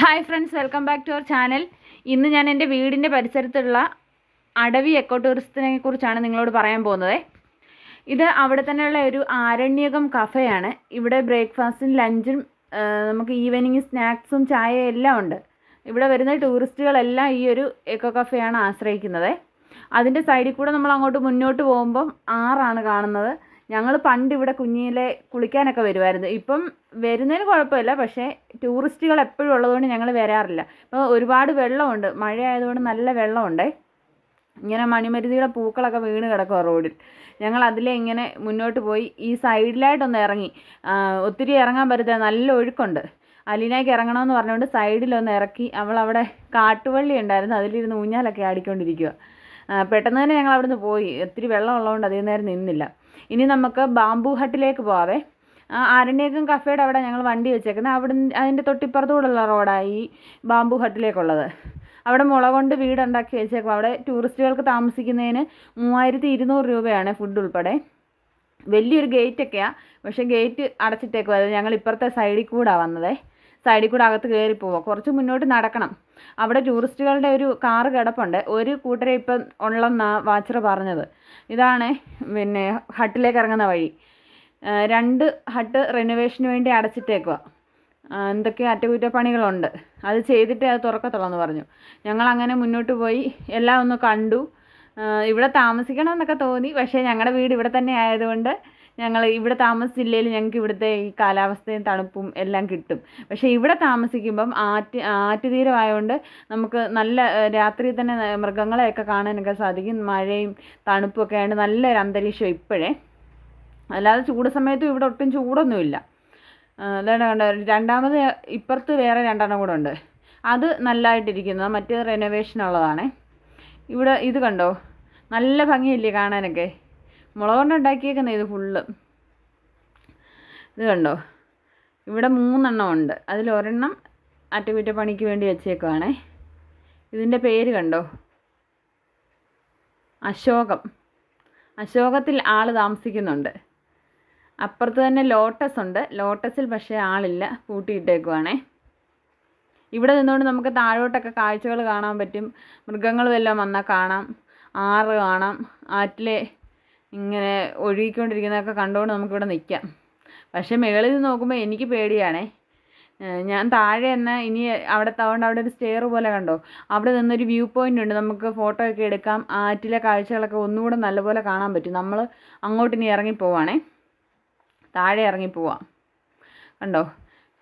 Hi friends welcome back to our channel ഇന്ന് ഞാൻ എന്റെ വീടിന്റെ പരിസരത്തുള്ള അടവി എക്കോ ടൂറിസത്തിനെ കുറിച്ചാണ് നിങ്ങളോട് പറയാൻ പോകുന്നത്. ഇത് അവിടെ തന്നെയുള്ള ഒരു ആരണ്യകം കഫയാണ് ഇവിടെ ബ്രേക്ക്ഫാസ്റ്റും ലഞ്ചും നമുക്ക് ഈവനിങ് സ്നാക്സും ചായ എല്ലാം ഉണ്ട്. ഇവിടെ വരുന്ന ടൂറിസ്റ്റുകളെല്ലാം ഈ ഒരു എക്കോ കഫയാണ് ആശ്രയിക്കുന്നത്. അതിന്റെ സൈഡിൽ കൂടെ നമ്മൾ അങ്ങോട്ട് മുന്നോട്ട് പോകുമ്പം ആറാണ് കാണുന്നത്. ഞങ്ങൾ പണ്ട് ഇവിടെ കുഞ്ഞിലെ കുളിക്കാനൊക്കെ വരുമായിരുന്നു ഇപ്പം വരുന്നതിന് കുഴപ്പമില്ല. പക്ഷേ ടൂറിസ്റ്റുകൾ എപ്പോഴും ഉള്ളതുകൊണ്ട് ഞങ്ങൾ വരാറില്ല. ഇപ്പോൾ ഒരുപാട് വെള്ളമുണ്ട്. മഴ ആയതുകൊണ്ട് നല്ല വെള്ളമുണ്ട്. ഇങ്ങനെ മണിമരുതിയുടെ പൂക്കളൊക്കെ വീണ് കിടക്കുക റോഡിൽ. ഞങ്ങൾ അതിലെ ഇങ്ങനെ മുന്നോട്ട് പോയി ഈ സൈഡിലായിട്ടൊന്ന് ഇറങ്ങി. ഒത്തിരി ഇറങ്ങാൻ പറ്റത്തില്ല. നല്ല ഒഴുക്കുണ്ട്. അലീനയ്ക്ക് ഇറങ്ങണമെന്ന് പറഞ്ഞുകൊണ്ട് സൈഡിലൊന്ന് ഇറക്കി. അവൾ അവിടെ കാട്ടുവള്ളി ഉണ്ടായിരുന്നു. അതിലിരുന്ന് ഊഞ്ഞാലൊക്കെ ആടിക്കൊണ്ടിരിക്കുക പെട്ടെന്ന് തന്നെ ഞങ്ങൾ അവിടുന്ന് പോയി. ഒത്തിരി വെള്ളം ഉള്ളതുകൊണ്ട് അധികം നേരം നിന്നില്ല. ഇനി നമുക്ക് ബാംബു ഹട്ടിലേക്ക് പോവാവേ. ആ, ആരണ്യകം കഫേയുടെ അവിടെ ഞങ്ങൾ വണ്ടി വെച്ചേക്കുന്നത് അവിടെ അതിന്റെ തൊട്ടിപ്പുറത്തുകൂടെയുള്ള റോഡായി ബാംബു ഹട്ടിലേക്കുള്ളത്. അവിടെ മുള കൊണ്ട് വീടുണ്ടാക്കി വെച്ചേക്കും അവിടെ ടൂറിസ്റ്റുകൾക്ക് താമസിക്കുന്നതിന് മൂവായിരത്തി ഇരുന്നൂറ് രൂപയാണ് ഫുഡ് ഉൾപ്പെടെ. വലിയൊരു ഗേറ്റൊക്കെയാണ് പക്ഷേ ഗേറ്റ് അടച്ചിട്ടേക്കും അത് ഞങ്ങൾ ഇപ്പുറത്തെ സൈഡിൽ കൂടാണ് വന്നതേ. സൈഡിൽ കൂടെ അകത്ത് കയറി പോവുക. കുറച്ച് മുന്നോട്ട് നടക്കണം. അവിടെ ടൂറിസ്റ്റുകളുടെ ഒരു കാറ് കിടപ്പുണ്ട്. ഒരു കൂട്ടരെ ഇപ്പം ഉള്ളെന്നാണ് വാച്ചർ പറഞ്ഞത്. ഇതാണ് പിന്നെ ഹട്ടിലേക്ക് ഇറങ്ങുന്ന വഴി. രണ്ട് ഹട്ട് റിനോവേഷന് വേണ്ടി അടച്ചിട്ടേക്കുക എന്തൊക്കെ അറ്റകുറ്റപ്പണികളുണ്ട്. അത് ചെയ്തിട്ടേ അത് തുറക്കത്തുള്ളൂ എന്ന് പറഞ്ഞു. ഞങ്ങൾ അങ്ങനെ മുന്നോട്ട് പോയി. എല്ലാം ഒന്ന് കണ്ടു. ഇവിടെ താമസിക്കണം എന്നൊക്കെ തോന്നി. പക്ഷേ ഞങ്ങളുടെ വീട് ഇവിടെ തന്നെ ആയതുകൊണ്ട് ഞങ്ങൾ ഇവിടെ താമസിച്ചില്ലെങ്കിലും ഞങ്ങൾക്ക് ഇവിടുത്തെ ഈ കാലാവസ്ഥയും തണുപ്പും എല്ലാം കിട്ടും. പക്ഷേ ഇവിടെ താമസിക്കുമ്പം ആറ്റ് ആറ്റുതീരമായതുകൊണ്ട് നമുക്ക് നല്ല രാത്രി തന്നെ മൃഗങ്ങളെയൊക്കെ കാണാനൊക്കെ സാധിക്കും. മഴയും തണുപ്പും ഒക്കെ ആയതുകൊണ്ട് നല്ലൊരു അന്തരീക്ഷം ഇപ്പോഴേ. അല്ലാതെ ചൂട് സമയത്തും ഇവിടെ ഒട്ടും ചൂടൊന്നുമില്ല. അതാണ് കണ്ട രണ്ടാമത് ഇപ്പുറത്ത് വേറെ രണ്ടെണ്ണം കൂടെ ഉണ്ട്. അത് നല്ലതായിട്ടിരിക്കുന്നത് മറ്റേ റെനോവേഷൻ ഉള്ളതാണേ. ഇവിടെ ഇത് കണ്ടോ? നല്ല ഭംഗിയില്ലേ കാണാനൊക്കെ? മുളക് കൊണ്ട് ഉണ്ടാക്കിയേക്കുന്നത് ഇത് ഫുള്ള് ഇത് കണ്ടോ? ഇവിടെ മൂന്നെണ്ണം ഉണ്ട്. അതിൽ ഒരെണ്ണം അറ്റകുറ്റപ്പണിക്ക് വേണ്ടി വെച്ചേക്കുവാണേ. ഇതിന്റെ പേര് കണ്ടോ? അശോകം. അശോകത്തിൽ ആൾ താമസിക്കുന്നുണ്ട്. അപ്പുറത്ത് തന്നെ ലോട്ടസ് ഉണ്ട്. ലോട്ടസിൽ പക്ഷേ ആളില്ല. പൂട്ടിയിട്ടേക്കുവാണേ. ഇവിടെ നിന്നുകൊണ്ട് നമുക്ക് താഴോട്ടൊക്കെ കാഴ്ചകൾ കാണാൻ പറ്റും. മൃഗങ്ങൾ വല്ലതും വന്നാൽ കാണാം. ആറ് കാണാം. ആറ്റിലെ ഇങ്ങനെ ഒഴുകിക്കൊണ്ടിരിക്കുന്നതൊക്കെ കണ്ടുകൊണ്ട് നമുക്കിവിടെ നിൽക്കാം പക്ഷേ മുകളിൽ നിന്ന് നോക്കുമ്പോൾ എനിക്ക് പേടിയാണേ. ഞാൻ താഴെ എന്നാൽ ഇനി അവിടെ അതുകൊണ്ട് അവിടെ ഒരു സ്റ്റെയർ പോലെ കണ്ടോ? അവിടെ നിന്നൊരു വ്യൂ പോയിന്റ് ഉണ്ട്. നമുക്ക് ഫോട്ടോ ഒക്കെ എടുക്കാം. ആറ്റിലെ കാഴ്ചകളൊക്കെ ഒന്നുകൂടെ നല്ലപോലെ കാണാൻ പറ്റും. നമ്മൾ അങ്ങോട്ട് ഇനി ഇറങ്ങിപ്പോവാണേ താഴെ ഇറങ്ങിപ്പോവാം കണ്ടോ?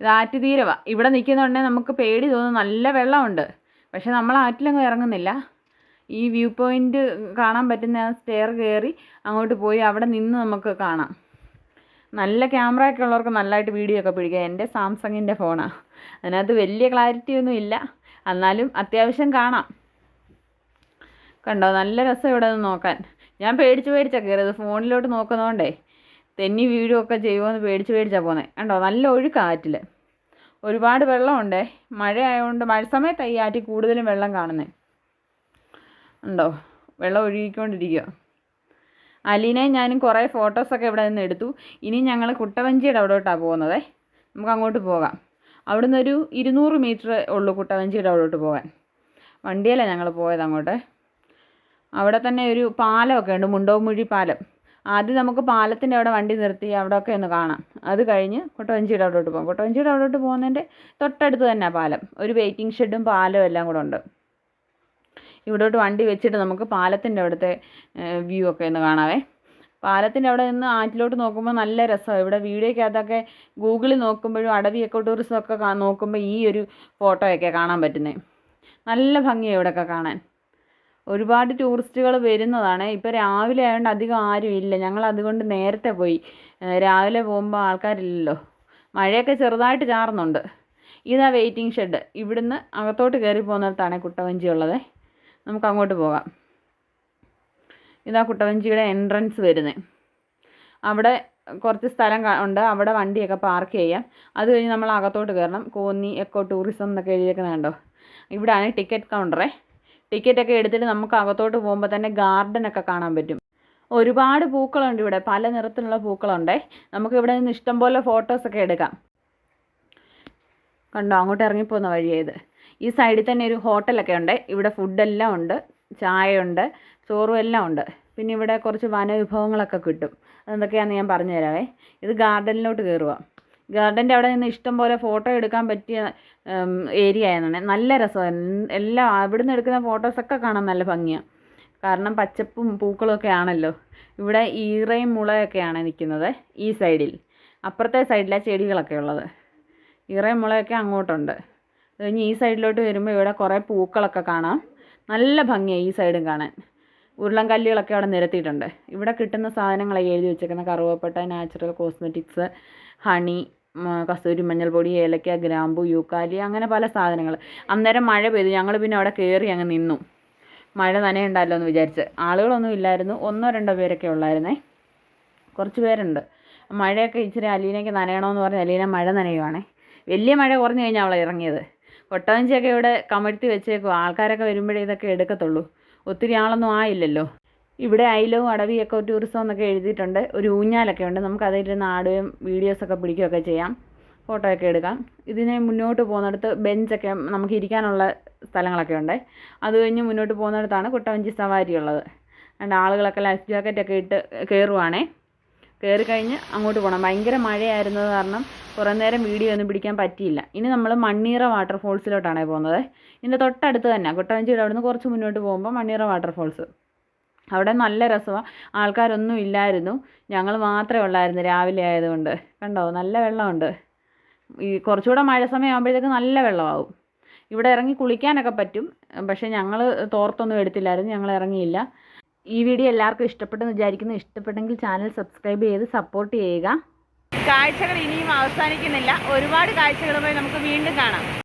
ഇത് ആറ്റുതീരവാ ഇവിടെ നിൽക്കുന്നുണ്ടെങ്കിൽ നമുക്ക് പേടി തോന്നും. നല്ല വെള്ളമുണ്ട്. പക്ഷെ നമ്മൾ ആറ്റിലങ്ങ് ഇറങ്ങുന്നില്ല. ഈ വ്യൂ പോയിന്റ് കാണാൻ പറ്റുന്ന ആ സ്റ്റെയർ കയറി അങ്ങോട്ട് പോയി അവിടെ നിന്ന് നമുക്ക് കാണാം. നല്ല ക്യാമറ ഒക്കെ ഉള്ളവർക്ക് നല്ലതായിട്ട് വീഡിയോ ഒക്കെ പിടിക്കുക എന്റെ സാംസങ്ങിന്റെ ഫോണാണ് അതിനകത്ത് വലിയ ക്ലാരിറ്റി ഒന്നും ഇല്ല. എന്നാലും അത്യാവശ്യം കാണാം. കണ്ടോ? നല്ല രസം ഇവിടെ നിന്ന് നോക്കാൻ. ഞാൻ പേടിച്ച് പേടിച്ചാണ് കയറിയത് ഫോണിലോട്ട് നോക്കുന്നതുകൊണ്ടേ തെന്നി ഒക്കെ ചെയ്യുമോയെന്ന് പേടിച്ച് പേടിച്ചാണ് പോകുന്നത് കണ്ടോ? നല്ല ഒഴുക്കാണ് ആറ്റിൽ ഒരുപാട് വെള്ളമുണ്ടേ. മഴ ആയതുകൊണ്ട് മഴ സമയത്ത് ഈ ആറ്റിൽ കൂടുതലും വെള്ളം കാണുന്നത് ഉണ്ടോ? വെള്ളം ഒഴുകിക്കൊണ്ടിരിക്കുക അലീനയും ഞാനും കുറേ ഫോട്ടോസൊക്കെ ഇവിടെ നിന്ന് എടുത്തു. ഇനി ഞങ്ങൾ കുട്ടവഞ്ചിയുടെ അവിടോട്ടാണ് പോകുന്നത്. നമുക്ക് അങ്ങോട്ട് പോകാം. അവിടുന്ന് ഒരു ഇരുന്നൂറ് മീറ്റർ ഉള്ളൂ കുട്ടവഞ്ചിയുടെ അവിടോട്ട് പോകാൻ. വണ്ടിയല്ലേ ഞങ്ങൾ പോയത് അങ്ങോട്ട്? അവിടെ തന്നെ ഒരു പാലമൊക്കെ ഉണ്ട് മുണ്ടോമുഴി പാലം. ആദ്യം നമുക്ക് പാലത്തിന്റെ അവിടെ വണ്ടി നിർത്തി അവിടെ ഒക്കെ ഒന്ന് കാണാം. അത് കഴിഞ്ഞ് കൊട്ടവഞ്ചിയുടെ അവിടോട്ട് പോകാം. കൊട്ടവഞ്ചിയുടെ അവിടോട്ട് പോകുന്നതിന്റെ തൊട്ടടുത്ത് തന്നെ പാലം. ഒരു വെയിറ്റിംഗ് ഷെഡും പാലവും എല്ലാം കൂടെ ഉണ്ട്. ഇവിടോട്ട് വണ്ടി വെച്ചിട്ട് നമുക്ക് പാലത്തിന്റെ അവിടുത്തെ വ്യൂ ഒക്കെ ഒന്ന് കാണാവേ. പാലത്തിന്റെ അവിടെ നിന്ന് ആറ്റിലോട്ട് നോക്കുമ്പോൾ നല്ല രസമാണ്. ഇവിടെ വീഡിയോക്കകത്തൊക്കെ ഗൂഗിളിൽ നോക്കുമ്പോഴും അടവി എക്കോ ഒക്കെ നോക്കുമ്പോൾ ഈ ഒരു ഫോട്ടോയൊക്കെ കാണാൻ പറ്റുന്നത് നല്ല ഭംഗിയാണ് ഇവിടെയൊക്കെ കാണാൻ. ഒരുപാട് ടൂറിസ്റ്റുകൾ വരുന്നതാണ്. ഇപ്പോൾ രാവിലെ ആയതുകൊണ്ട് അധികം ആരും ഇല്ല. ഞങ്ങൾ അതുകൊണ്ട് നേരത്തെ പോയി. രാവിലെ പോകുമ്പോൾ ആൾക്കാരില്ലല്ലോ. മഴയൊക്കെ ചെറുതായിട്ട് ചാറുന്നുണ്ട്. ഇതാ വെയിറ്റിംഗ് ഷെഡ് ഇവിടുന്ന് അകത്തോട്ട് കയറി പോകുന്നിടത്താണ് കുട്ടവഞ്ചി ഉള്ളത് നമുക്ക് അങ്ങോട്ട് പോകാം. ഇതാ കുട്ടവഞ്ചിയുടെ എൻട്രൻസ് വരുന്നത് അവിടെ കുറച്ച് സ്ഥലം ഉണ്ട്. അവിടെ വണ്ടിയൊക്കെ പാർക്ക് ചെയ്യാം. അത് കഴിഞ്ഞ് നമ്മൾ അകത്തോട്ട് കയറണം. കോന്നി എക്കോ ടൂറിസം എന്നൊക്കെ എഴുതിയേക്കുന്നത് കണ്ടോ? ഇവിടെയാണ് ടിക്കറ്റ് കൗണ്ടറേ ടിക്കറ്റൊക്കെ എടുത്തിട്ട് നമുക്ക് അകത്തോട്ട് പോകുമ്പോൾ തന്നെ ഗാർഡനൊക്കെ കാണാൻ പറ്റും. ഒരുപാട് പൂക്കളുണ്ട് ഇവിടെ. പല നിറത്തിലുള്ള പൂക്കളുണ്ടേ. നമുക്ക് ഇവിടെ നിന്ന് ഇഷ്ടംപോലെ ഫോട്ടോസൊക്കെ എടുക്കാം. കണ്ടോ? അങ്ങോട്ട് ഇറങ്ങിപ്പോകുന്ന വഴിയത് ഈ സൈഡിൽ തന്നെ ഒരു ഹോട്ടലൊക്കെ ഉണ്ട്. ഇവിടെ ഫുഡെല്ലാം ഉണ്ട്. ചായയുണ്ട്. ചോറും എല്ലാം ഉണ്ട്. പിന്നെ ഇവിടെ കുറച്ച് വനവിഭവങ്ങളൊക്കെ കിട്ടും. അതെന്തൊക്കെയാണെന്ന് ഞാൻ പറഞ്ഞു തരാവേ. ഇത് ഗാർഡനിലോട്ട് കയറുക. ഗാർഡന്റെ അവിടെ നിന്ന് ഇഷ്ടം പോലെ ഫോട്ടോ എടുക്കാൻ പറ്റിയ ഏരിയ ആയിരുന്നു നല്ല രസമാണ് എല്ലാം അവിടുന്ന് എടുക്കുന്ന ഫോട്ടോസൊക്കെ കാണാൻ നല്ല ഭംഗിയാണ് കാരണം പച്ചപ്പും പൂക്കളും ഒക്കെ ആണല്ലോ. ഇവിടെ ഈറയും മുളയൊക്കെയാണ് നിൽക്കുന്നത് ഈ സൈഡിൽ. അപ്പുറത്തെ സൈഡിലാണ് ചെടികളൊക്കെ ഉള്ളത്. ഈറയും മുളയൊക്കെ അങ്ങോട്ടുണ്ട്. കഴിഞ്ഞ് ഈ സൈഡിലോട്ട് വരുമ്പോൾ ഇവിടെ കുറേ പൂക്കളൊക്കെ കാണാം. നല്ല ഭംഗിയാണ് ഈ സൈഡും കാണാൻ. ഉരുളൻ കല്ലുകളൊക്കെ അവിടെ നിരത്തിയിട്ടുണ്ട്. ഇവിടെ കിട്ടുന്ന സാധനങ്ങളൊക്കെ എഴുതി വെച്ചേക്കുന്ന. കറുവപ്പട്ട നാച്ചുറൽ കോസ്മെറ്റിക്സ് ഹണി കസൂരി കസ്തൂരി മഞ്ഞൾപ്പൊടി ഏലക്ക ഗ്രാമ്പു യൂക്കാലി അങ്ങനെ പല സാധനങ്ങൾ. അന്നേരം മഴ പെയ്തു. ഞങ്ങൾ പിന്നെ അവിടെ കയറി അങ്ങ് നിന്നു. മഴ നനയുണ്ടല്ലോ എന്ന് വിചാരിച്ച്. ആളുകളൊന്നും ഇല്ലായിരുന്നു. ഒന്നോ രണ്ടോ പേരൊക്കെ ഉള്ളായിരുന്നേ. കുറച്ച് പേരുണ്ട്. മഴയൊക്കെ ഇച്ചിരി അലീനയ്ക്ക് നനയണമെന്ന് പറഞ്ഞ് അലീന മഴ നനയുവാണേ. വലിയ മഴ കുറഞ്ഞു കഴിഞ്ഞാൽ അവൾ ഇറങ്ങിയത്. കൊട്ടവഞ്ചിയൊക്കെ ഇവിടെ കമഴ്ത്തി വെച്ചേക്കും ആൾക്കാരൊക്കെ വരുമ്പോഴേ ഇതൊക്കെ എടുക്കത്തുള്ളൂ. ഒത്തിരി ആളൊന്നും ആയില്ലല്ലോ. ഇവിടെ അയലവും അടവിയൊക്കെ എക്കോ ടൂറിസം എന്നൊക്കെ എഴുതിയിട്ടുണ്ട്. ഒരു ഊഞ്ഞാലൊക്കെ ഉണ്ട്. നമുക്ക് അതിലിരുന്ന് ആടുകയും വീഡിയോസൊക്കെ പിടിക്കുകയൊക്കെ ചെയ്യാം. ഫോട്ടോ ഒക്കെ എടുക്കാം. ഇതിനെ മുന്നോട്ട് പോകുന്നിടത്ത് ബെഞ്ചൊക്കെ നമുക്ക് ഇരിക്കാനുള്ള സ്ഥലങ്ങളൊക്കെ ഉണ്ട്. അത് കഴിഞ്ഞ് മുന്നോട്ട് പോകുന്നിടത്താണ് കുട്ടവഞ്ചി സവാരി ഉള്ളത്. ആളുകളൊക്കെ ലൈഫ് ജാക്കറ്റൊക്കെ ഇട്ട് കയറുവാണേ കയറി കഴിഞ്ഞ് അങ്ങോട്ട് പോകണം ഭയങ്കര മഴയായിരുന്നത് കാരണം കുറേ നേരം വീഡിയോ ഒന്നും പിടിക്കാൻ പറ്റിയില്ല. ഇനി നമ്മൾ മണ്ണീറ വാട്ടർഫോൾസിലോട്ടാണ് പോകുന്നത്. ഇതിന്റെ തൊട്ടടുത്ത് തന്നെ കൊട്ടാഞ്ചിയുടെ അവിടുന്ന് കുറച്ച് മുന്നോട്ട് പോകുമ്പോൾ മണ്ണീറ വാട്ടർഫോൾസ്. അവിടെ നല്ല രസമാണ് ആൾക്കാരൊന്നും ഇല്ലായിരുന്നു. ഞങ്ങൾ മാത്രമേ ഉള്ളായിരുന്നു രാവിലെ ആയതുകൊണ്ട്. കണ്ടോ? നല്ല വെള്ളമുണ്ട്. ഈ കുറച്ചുകൂടെ മഴ സമയം ആകുമ്പോഴത്തേക്ക് നല്ല വെള്ളമാവും. ഇവിടെ ഇറങ്ങി കുളിക്കാനൊക്കെ പറ്റും. പക്ഷേ ഞങ്ങൾ തോർത്തൊന്നും എടുത്തില്ലായിരുന്നു. ഞങ്ങൾ ഇറങ്ങിയില്ല. ഈ വീഡിയോ എല്ലാവർക്കും ഇഷ്ടപ്പെട്ടെന്ന് വിചാരിക്കുന്നു. ഇഷ്ടപ്പെട്ടെങ്കിൽ ചാനൽ സബ്സ്ക്രൈബ് ചെയ്ത് സപ്പോർട്ട് ചെയ്യുക. കാഴ്ചകൾ ഇനിയും അവസാനിക്കുന്നില്ല. ഒരുപാട് കാഴ്ചകളുമായി നമുക്ക് വീണ്ടും കാണാം.